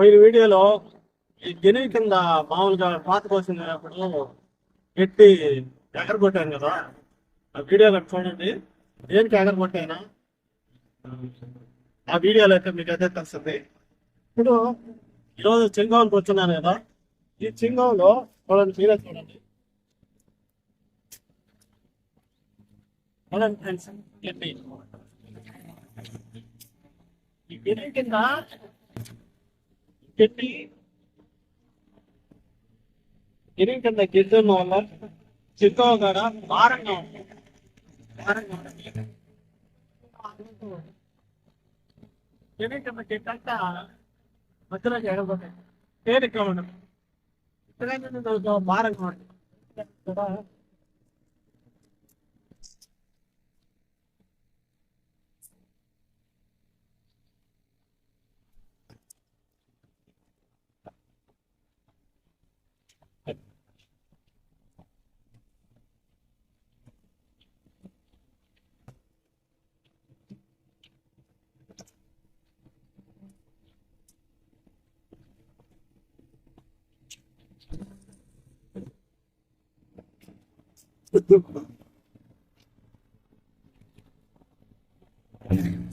పోయిన వీడియోలో ఈ గిని కింద మామూలుగా పాత కోసినప్పుడు ఎట్టి ఎగరగొట్టాను కదా. ఆ వీడియో చూడండి. దేనికి ఎగరగొట్టాను? ఆ వీడియోలో అయితే మీకు అయితే తెలుస్తుంది. ఇప్పుడు ఈరోజు చింగోలకు వచ్చున్నాను కదా. ఈ చింగంలో చూడండి మీరే చూడండి. చూడండి ఫ్రెండ్స్ ఎట్టి ఈ కింద భారంగా ఉంటుంది గిరి కింద గిడ్డి అంతా మధ్యలో జరగబోతుంది తేలిక ఉండదు ఇప్పుడైతే కొంచెం భారంగా ఉంటుంది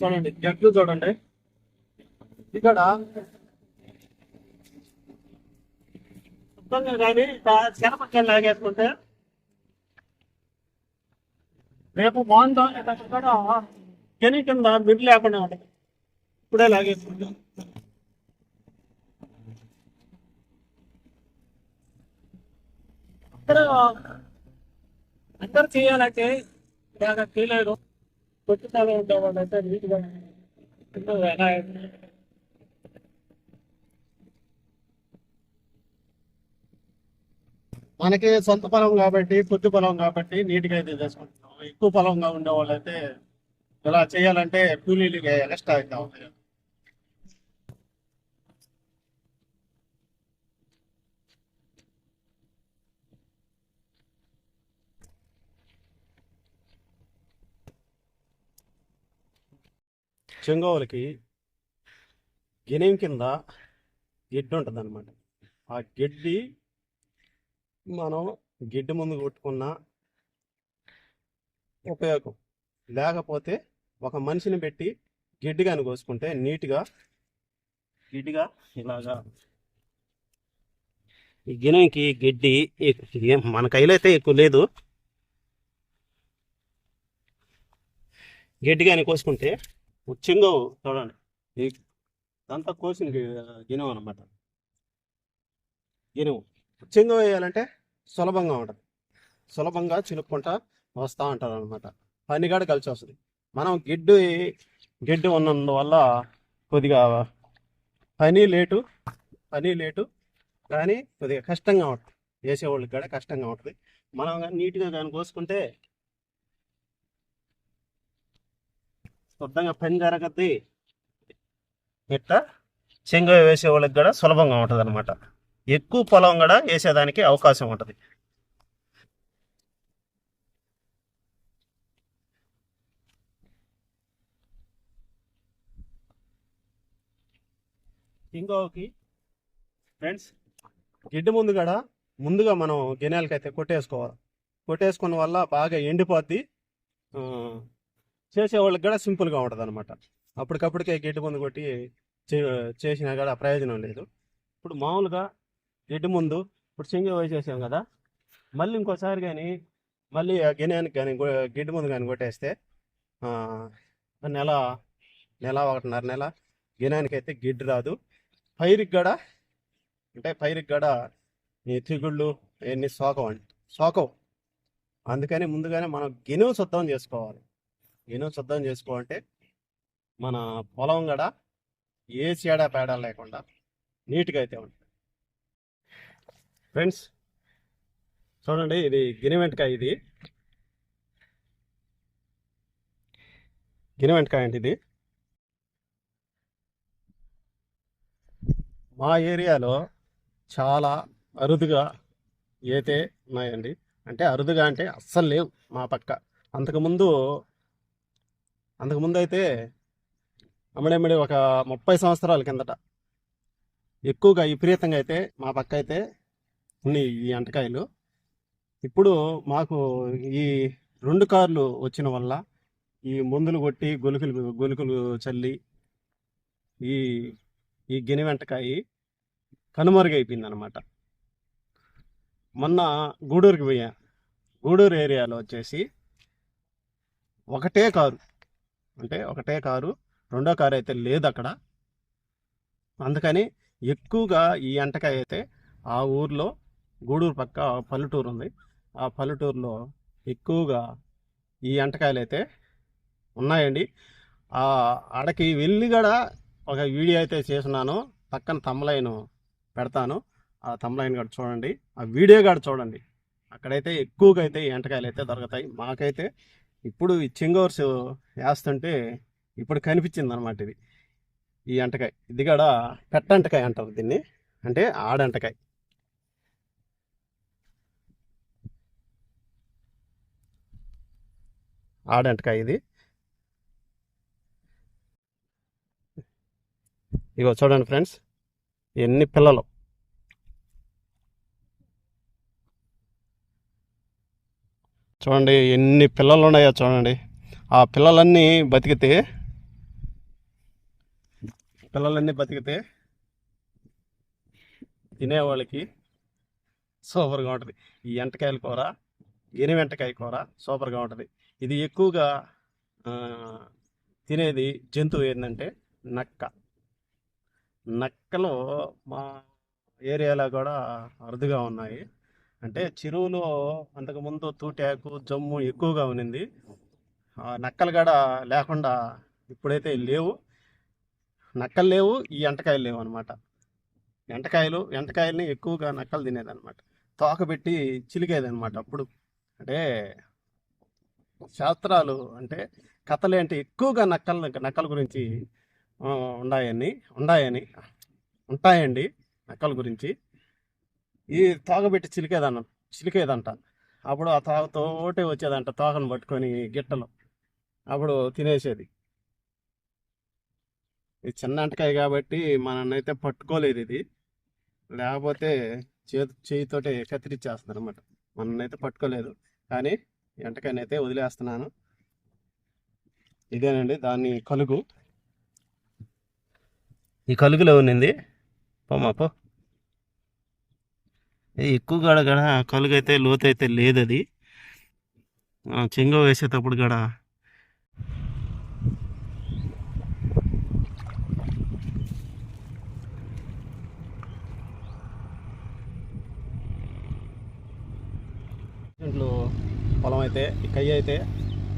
చూడండి జట్లు చూడండి. ఇక్కడ మొత్తంగా కానీ శనపక్కన లాగేసుకుంటే రేపు బాగుంటాం ఇక్కడ కెని కింద మిడ్ లేకుండా ఉంటుంది. ఇప్పుడే లాగేసుకుంటాం. అందరూ అందరు చేయాలంటే ఇలాగ చేయలేరు కొట్టుతాలో ఉండేవాళ్ళు అయితే. నీట్గా మనకి సొంత పొలం కాబట్టి కొద్ది పొలం కాబట్టి నీట్గా అయితే చేసుకుంటున్నాం. ఎక్కువ పొలంగా ఉండే వాళ్ళు అయితే ఇలా చేయాలంటే కూలీలు ఎక్స్ట్రా అవుతా ఉంటాయి చెంగోవులకి గినెం కింద గిడ్డి ఉంటుంది అనమాట ఆ గిడ్డి మనం గిడ్డి ముందు కొట్టుకున్న ఉపయోగం. లేకపోతే ఒక మనిషిని పెట్టి గిడ్డి కానీ కోసుకుంటే నీట్గా గిడ్డిగా ఇలాగా ఈ గిన్నెకి గిడ్డి ఏం మన కైలో అయితే ఎక్కువ లేదు. గిడ్డి కానీ కోసుకుంటే ఉచ్చింగో చూడండి. ఈ అంతా కోసిన గి- గినెం అనమాట గినెం ఉచ్చింగో వేయాలంటే సులభంగా ఉంటుంది. సులభంగా చిలుక్కుంటా వస్తూ ఉంటుంది అనమాట పని కూడా కలిసి వస్తుంది. మనం గిడ్డు గిడ్డు ఉన్నందువల్ల కొద్దిగా పని లేటు పని లేటు కానీ కొద్దిగా కష్టంగా ఉంటుంది. వేసేవాళ్ళకి కూడా కష్టంగా ఉంటుంది. మనం కానీ నీట్గా కానీ కోసుకుంటే శుద్ధంగా పని జరగద్ది ఇట్లా చెంగ వేసే వాళ్ళకి కూడా సులభంగా ఉంటుంది అనమాట ఎక్కువ పొలం కూడా వేసేదానికి అవకాశం ఉంటుంది. ఇంకోకి ఫ్రెండ్స్ గిడ్డ ముందు కూడా ముందుగా మనం గిన్నెలకి కొట్టేసుకోవాలి. కొట్టేసుకున్న వల్ల బాగా ఎండిపోద్ది. చేసేవాళ్ళకి కూడా సింపుల్గా ఉంటుంది అనమాట అప్పటికప్పటికే గడ్డి ముందు కొట్టి చే- చేసినా కూడా ప్రయోజనం లేదు. ఇప్పుడు మామూలుగా గడ్డి ముందు ఇప్పుడు సింగి వేసేసాం కదా మళ్ళీ ఇంకోసారి కానీ మళ్ళీ ఆ గిన్నెనికి కానీ గిడ్డి ముందు కానీ కొట్టేస్తే నెల నెల ఒకటిన్నర నెల గిన్నెనికి అయితే గిడ్డు రాదు. పైరుకి కూడా అంటే పైరుకి కూడా ఈ తెగుళ్ళు ఇవన్నీ సోకం సోకవు. అందుకని ముందుగానే మనం గినువు శుద్ధం చేసుకోవాలి. ఎన్నో శుద్ధం చేసుకోవాలంటే మన పొలం కూడా ఏ చీడ పేడ లేకుండా నీట్గా అయితే ఉంటుంది. ఫ్రెండ్స్ చూడండి ఇది గినివెంటకాయ ఇది. గినివెంటకాయ అండి ఇది. మా ఏరియాలో చాలా అరుదుగా అయితే ఉన్నాయండి. అంటే అరుదుగా అంటే అస్సలు లేవు మా పక్క. అంతకుముందు అంతకుముందు అయితే అమ్మడమ్మడి ఒక ముప్పై సంవత్సరాల కిందట ఎక్కువగా విపరీతంగా అయితే మా పక్క అయితే ఉన్నాయి ఈ అంటకాయలు. ఇప్పుడు మాకు ఈ రెండు కార్లు వచ్చిన వల్ల ఈ మందులు కొట్టి గొలుకులు గొలుకులు చల్లి ఈ ఈ గిని వెంటకాయ కనుమరుగైపోయిందనమాట. మొన్న గూడూరుకి పోయా. గూడూరు ఏరియాలో వచ్చేసి ఒకటే కారు. అంటే ఒకటే కారు రెండో కారు అయితే లేదు అక్కడ అందుకని ఎక్కువగా ఈ ఎంటకాయ అయితే ఆ ఊర్లో గూడూరు పక్క పల్లెటూరు ఉంది ఆ పల్లెటూరులో ఎక్కువగా ఈ ఎంటకాయలు అయితే ఉన్నాయండి. ఆ ఆడకి వెళ్ళి కూడా ఒక వీడియో అయితే చేస్తున్నాను. పక్కన తమ్మలైన్ పెడతాను. ఆ తమ్మలైన్ కూడా చూడండి. ఆ వీడియో కూడా చూడండి. అక్కడైతే ఎక్కువగా అయితే ఈ ఎంటకాయలు అయితే దొరుకుతాయి. మాకైతే ఇప్పుడు ఈ చింగోర్స్ వేస్తుంటే ఇప్పుడు కనిపించింది అనమాట ఇది. ఈ అంటకాయ ఇది కూడా పెట్టంటకాయ అంటారు దీన్ని. అంటే ఆడంటకాయ ఆడంటకాయ ఇది. ఇగో చూడండి ఫ్రెండ్స్ ఎన్ని పిల్లలు. చూడండి ఎన్ని పిల్లలు ఉన్నాయో చూడండి. ఆ పిల్లలన్నీ బతికితే పిల్లలన్నీ బతికితే తినేవాళ్ళకి సూపర్గా ఉంటుంది. ఈ ఎంటకాయల కూర ఎని వెంటకాయ కూర సూపర్గా ఉంటుంది. ఇది ఎక్కువగా తినేది జంతువు ఏంటంటే నక్క. నక్కలు మా ఏరియాలో కూడా అరుదుగా ఉన్నాయి. అంటే చెరువులో అంతకుముందు తూటాకు జమ్ము ఎక్కువగా ఉన్నింది. ఆ నక్కలు కూడా లేకుండా ఇప్పుడైతే లేవు. నక్కలు లేవు ఈ ఎంటకాయలు లేవు అనమాట ఎంటకాయలు ఎంటకాయలని ఎక్కువగా నక్కలు తినేదన్నమాట. తోకబెట్టి తోక పెట్టి చిలికేది అనమాట అప్పుడు. అంటే శాస్త్రాలు అంటే కథలు అంటే ఎక్కువగా నక్కల నక్కల గురించి ఉన్నాయని ఉన్నాయని ఉంటాయండి నక్కల గురించి. ఈ తోగబెట్టి చిలికేదన్న చిలికేదంట. అప్పుడు ఆ తోకతోటే వచ్చేదంట తోకను పట్టుకొని గిట్టలు. అప్పుడు తినేసేది. ఇది చిన్న అంటకాయ కాబట్టి మనన్నైతే పట్టుకోలేదు ఇది. లేకపోతే చేతి చేయితోటే కత్తిరించేస్తుంది అనమాట మననైతే పట్టుకోలేదు. కానీ ఎంటకాయనైతే వదిలేస్తున్నాను. ఇదేనండి దాన్ని కలుగు. ఈ కలుగులో ఉన్నింది. పోమా పో. ఎక్కువ కాడ గడ కలుగైతే అయితే లోతు అయితే లేదు అది చెంగ వేసేటప్పుడు గడ. ఇంట్లో పొలం అయితే కయ్య అయితే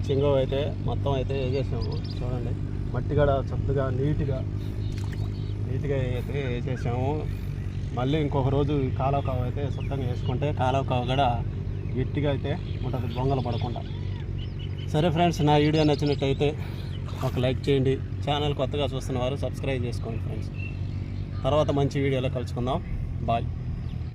చెంగవ అయితే మొత్తం అయితే వేసేసాము. చూడండి. మట్టి కూడా చక్కగా నీట్గా నీట్గా అయితే వేసేసాము. మళ్ళీ ఇంకొక రోజు కాలువ కావ అయితే శుద్ధంగా వేసుకుంటే కాలువ కావ కూడా గట్టిగా అయితే ఉంటుంది బొంగలు పడకుండా. సరే ఫ్రెండ్స్ నా వీడియో నచ్చినట్టయితే ఒక లైక్ చేయండి. ఛానల్ కొత్తగా చూస్తున్న వారు సబ్స్క్రైబ్ చేసుకోండి ఫ్రెండ్స్ తర్వాత మంచి వీడియోలో కలుసుకుందాం. బాయ్